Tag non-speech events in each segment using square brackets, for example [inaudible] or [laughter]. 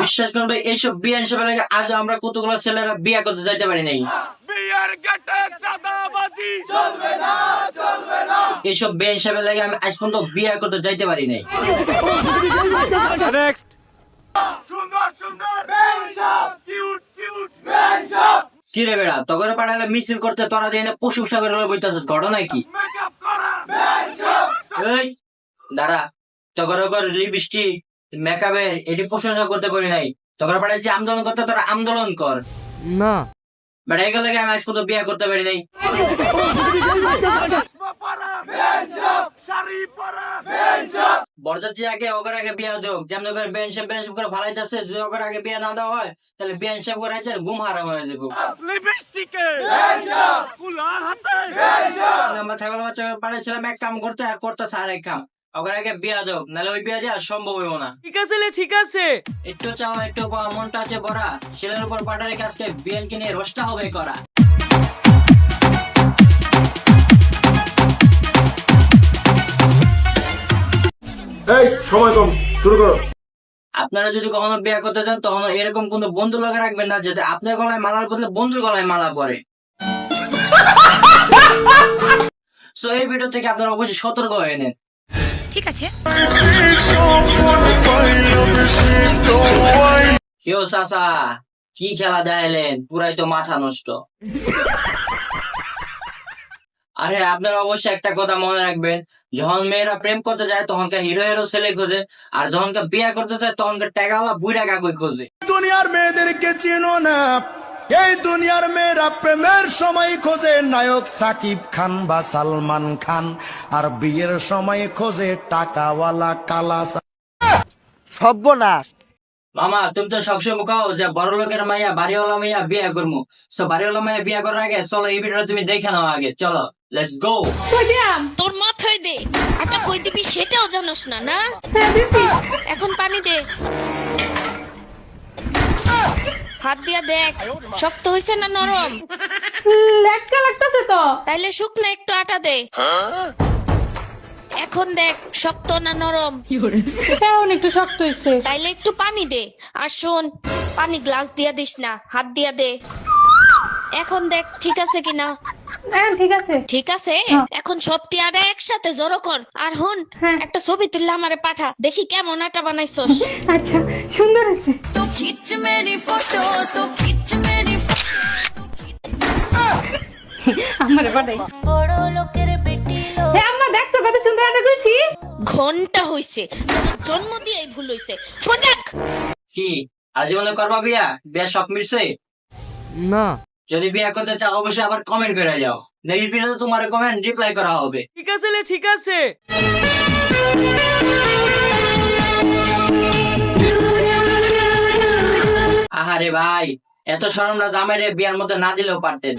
বিশ্বাস করবে এইসব বিয়ে হিসেবে লাগে আজ আমরা কতগুলো ছেলেরা বিয়ে করতে যাইতে পারি নাই। বিয়ের কেটে চাঁদাবাজি। চলবে না চলবে না। এইসব বিয়ে হিসেবে লাগে আমি আজ পর্যন্ত বিয়ে করতে যাইতে পারি নাই। সুন্দর সুন্দর। কিউট কিউট বেনশাপ কি রে বেড়া তখন পাঠালে মিছিল করতে তোরা দিয়ে পশু সাগর বইতেছিস ঘটনা কি? এই দাঁড়া। তখন লিপস্টিক মেকআপের এটি প্রশংসা করতে করি নাই। তখন পাঠাইছি আন্দোলন করতে তোরা আন্দোলন কর। না। লাগে আমি আজ বিয়ে করতে পারি নাই? বরযাত্রী আগে অগর আগে বিয়ে দেওক যেমন করে করে ভালাইতেছে যদি অগর আগে বিয়ে না দেওয়া হয় তাহলে বেঞ্চ করে আছে ঘুম হারাম হয়ে যাব। লিপস্টিকে। কুলা হাতে আমরা ছাগল বাচ্চা পাঠিয়েছিলাম এক কাম করতে আর করতেছে আর এক কাম। আগে বিয়ে দেওক নাহলে ওই বিয়ে দেওয়া সম্ভব হইব না। ঠিক আছে লে, ঠিক আছে। একটু চাওয়া একটু পাওয়া মনটা আছে বড়া ছেলের উপর পাটা রেখে আজকে নিয়ে রোস্টা হবে করা। এই সময় কম শুরু করো। আপনারা যদি কখনো বিয়ে করতে চান তখন এরকম কোনো বন্ধু লগে রাখবেন না যাতে আপনার গলায় মালার বদলে বন্ধুর গলায় মালা পরে। [laughs] সো এই ভিডিও থেকে আপনারা অবশ্যই সতর্ক হয়ে নেন। ঠিক আছে। কেউ চাচা কি খেলা দেখাইলেন পুরাই তো মাথা নষ্ট। আরে আপনারা অবশ্যই একটা কথা মনে রাখবেন। যখন মেয়েরা প্রেম করতে যায় তখনকার হিরো হিরো ছেলে খোঁজে। আর যখনকার বিয়ে করতে যায় তখনকার টাকাওয়ালা বুড়া কাকুই খোঁজে। দুনিয়ার মেয়েদেরকে চিনো না। এই দুনিয়ার মেয়েরা প্রেমের সময় খোঁজে নায়ক সাকিব খান বা সালমান খান আর বিয়ের সময় খোঁজে টাকাওয়ালা কালা সর্বনাশ। মামা তুমি তো সবসময় মুখাও যে বড় লোকের মাইয়া বাড়িওয়ালা মাইয়া বিয়ে করব সো বাড়িওয়ালা মাইয়া বিয়ে করার আগে চলো এই ভিডিওটা তুমি দেখে নাও আগে। চলো লেটস গো তোর মাথায় দে। আটা কই দিবি সেটাও জানোস না না? এখন পানি দে। হাত দিয়া দেখ শক্ত হইছে না নরম? লেটকা লাগতেছে তো। তাইলে শুকনো একটু আটা দে। এখন দেখ শক্ত না নরম? এখন একটু শক্ত হইছে। তাইলে একটু পানি দে। আর শোন পানি গ্লাস দিয়া দিস না হাত দিয়া দে। এখন দেখ ঠিক আছে কিনা? হ্যাঁ ঠিক আছে। ঠিক আছে? হ্যাঁ। এখন সবটি আরে একসাথে জড়ো কর। আর হন হ্যাঁ। একটা ছবি তুললে আমারে পাঠা। দেখি কেমন আটা বানাইছস। [laughs] আচ্ছা সুন্দর আছে তো খিচমেরি ফটো তো খিচমেরি [laughs] আমার বাড়াই বড় লোকের বেটি হ্যাঁ আম্মা দেখছ কত সুন্দর একটা কইছি ঘণ্টা হইছে। জন্ম দিয়েই ভুল হইছে। ফটাক কি আজীবনে করবা বিয়া? বিয়া সব মিটছে? না। যদি বিয়ে করতে চাও অবশ্যই আবার কমেন্ট করে যাও। নেক্সট ভিডিওতে তোমার কমেন্ট রিপ্লাই করা হবে। ঠিক আছে লে, ঠিক আছে। আহারে ভাই এত শরম না জামাইরে বিয়ার মধ্যে না দিলেও পারতেন।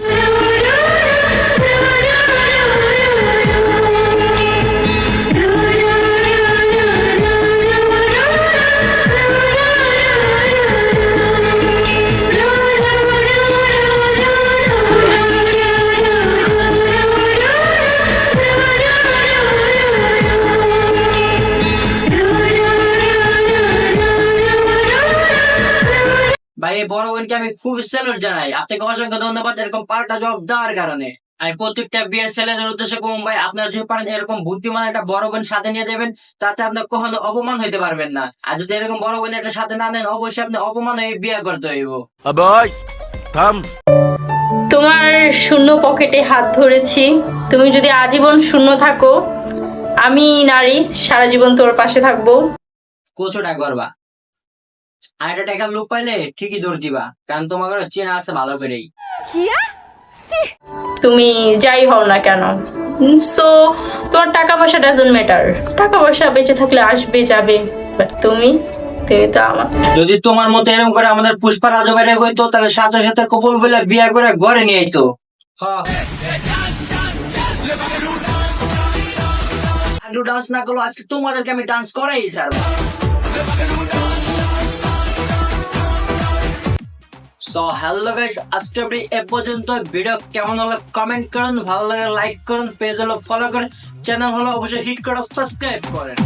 ভাই এই বড় বোনকে আমি খুব স্যালুট জানাই। আপনাকে অসংখ্য ধন্যবাদ। এরকম পাল্টা জবাব দেওয়ার কারণে। আমি প্রত্যেকটা বিয়ের ছেলেদের উদ্দেশ্যে কম ভাই আপনারা যদি পারেন এরকম বুদ্ধিমান একটা বড় বোন সাথে নিয়ে যাবেন তাতে আপনি কখনো অপমান হইতে পারবেন না। আর যদি এরকম বড় বোন একটা সাথে না নেন অবশ্যই আপনি অপমান হয়ে বিয়ে করতে হইব। থাম। তোমার শূন্য পকেটে হাত ধরেছি। তুমি যদি আজীবন শূন্য থাকো আমি নারী সারা জীবন তোর পাশে থাকব। কচুটা করবা। আর একটা টাকা লোক পাইলে ঠিকই দৌড় দিবা কারণ তোমার চেনা আছে ভালো করেই। তুমি যাই হও না কেন? সো তোমার টাকা পয়সা ডাজন্ট ম্যাটার টাকা পয়সা বেঁচে থাকলে আসবে যাবে। বাট তুমি তুমি তো আমার যদি তোমার মতো এরকম করে আমাদের পুষ্পা রাজু বাইরে হইতো তাহলে সাথে সাথে কপল বলে বিয়ে করে ঘরে নিয়ে আইতো। ডান্স না করল আজকে তোমাদেরকে আমি ডান্স করাই স্যার। সো হ্যালো গাইস আজকে আপনি এ পর্যন্ত ভিডিও কেমন হলো কমেন্ট করুন, ভালো লাগে লাইক করুন পেজ হলো ফলো করুন চ্যানেল হলো অবশ্যই হিট করে সাবস্ক্রাইব করেন।